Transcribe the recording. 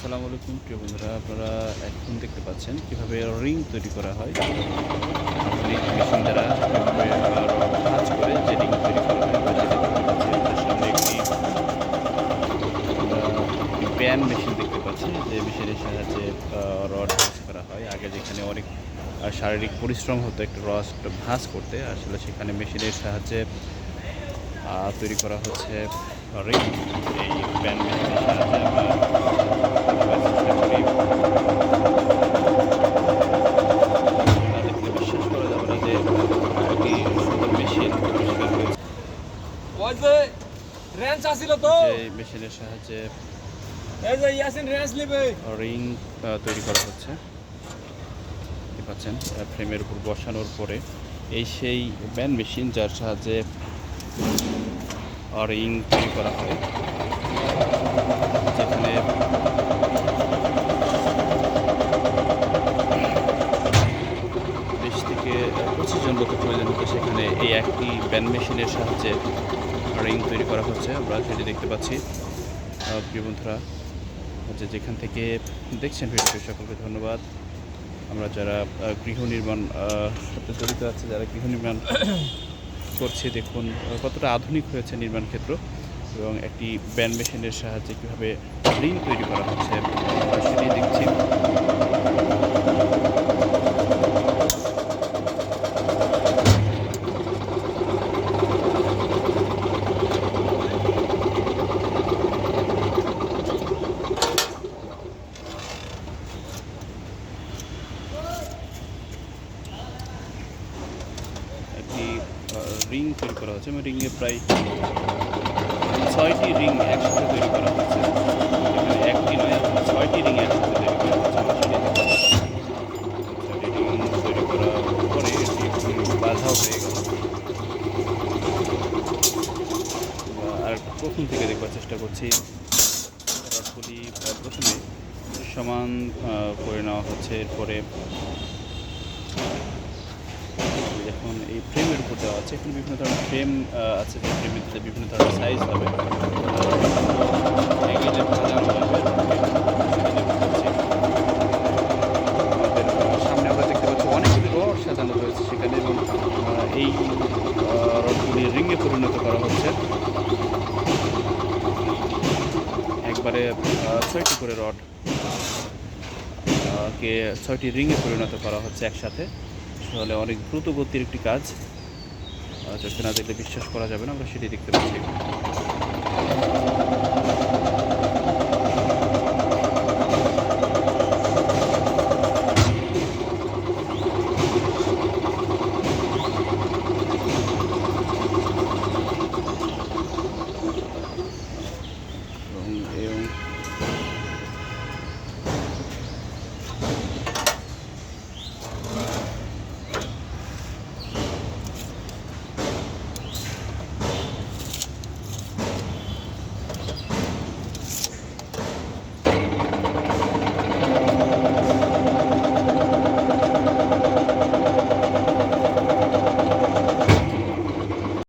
আসসালামু আলাইকুম, প্রিয় বন্ধুরা, আপনারা এখন দেখতে পাচ্ছেন কীভাবে রিং তৈরি করা হয়। মেশিন দ্বারা কাজ করে যে রিং তৈরি করা হয় সামনে একটি প্যান মেশিন দেখতে পাচ্ছি। যে মেশিনের সাহায্যে রড ভাঁজ করা হয়। আগে যেখানে অনেক শারীরিক পরিশ্রম হতো, একটা রড ভাঁজ করতে, আসলে সেখানে মেশিনের সাহায্যে তৈরি করা হচ্ছে রিং। এই প্যান মেশিনের সাহায্যে আমরা চেষ্টা করি না দেখলে বিশ্বাস করা যাবে না যে একটি সুন্দর মেশিন আবিষ্কার হয়েছে ওই যে রেঞ্চ আসিল তো। যে মেশিনের সাহায্যে এই যে ইয়াসিন রেঞ্চ নিবে। রিং তৈরি করা হচ্ছে। দেখতে পাচ্ছেন ফ্রেমের উপর বসানোর পরে এই সেই ব্যান মেশিন যার সাহায্যে রিং তৈরি করা হয়। যেখানে বিশ থেকে পঁচিশ জন লোকের প্রয়োজন হতো সেখানে এই একটি ব্যান মেশিনের সাহায্যে রিং তৈরি করা হচ্ছে, আমরা সেটি দেখতে পাচ্ছি। প্রিয় বন্ধুরা যে যেখান থেকে দেখছেন ভিডিওটি, সকলকে ধন্যবাদ। আমরা যারা গৃহ নির্মাণ সাথে জড়িত আছে, যারা গৃহ নির্মাণ করছে, দেখুন কতটা আধুনিক হয়েছে নির্মাণ ক্ষেত্র এবং একটি ব্যান্ড মেশিনের সাহায্যে কীভাবে রিং তৈরি করা হচ্ছে সেটি দেখছি একটি রিং তৈরি করা হচ্ছে এবং রিংয়ে প্রায় ছয়টি রিং একসাথে তৈরি করা হচ্ছে এখানে একটি নয় ছয়টি রিং একসাথে তৈরি করা পাচ্ছি। ছয়টি রিং তৈরি করার পরে এটি একটি বাধাও হয়ে গেল। আর প্রথম থেকে দেখবার চেষ্টা করছি। প্রথমে সমান করে নেওয়া হচ্ছে। এরপরে এখন এই ফ্রেমের উপর দেওয়া আছে। এখানে বিভিন্ন ধরনের ফ্রেম আছে যে ফ্রেমের মধ্যে বিভিন্ন ধরনের সাইজ হবে। সামনে আমরা দেখতে পাচ্ছি অনেকগুলি রড সাজানো রয়েছে সেখানে এবং এই রডগুলি রিংয়ে পরিণত করা হচ্ছে। একবারে ছয়টি করে রড কে ছয়টি রিংয়ে পরিণত করা হচ্ছে একসাথে। তাহলে অনেক দ্রুত গতির একটি কাজ। চোখে না দেখলে বিশ্বাস করা যাবে না, আমরা সেটি দেখতে পাচ্ছি।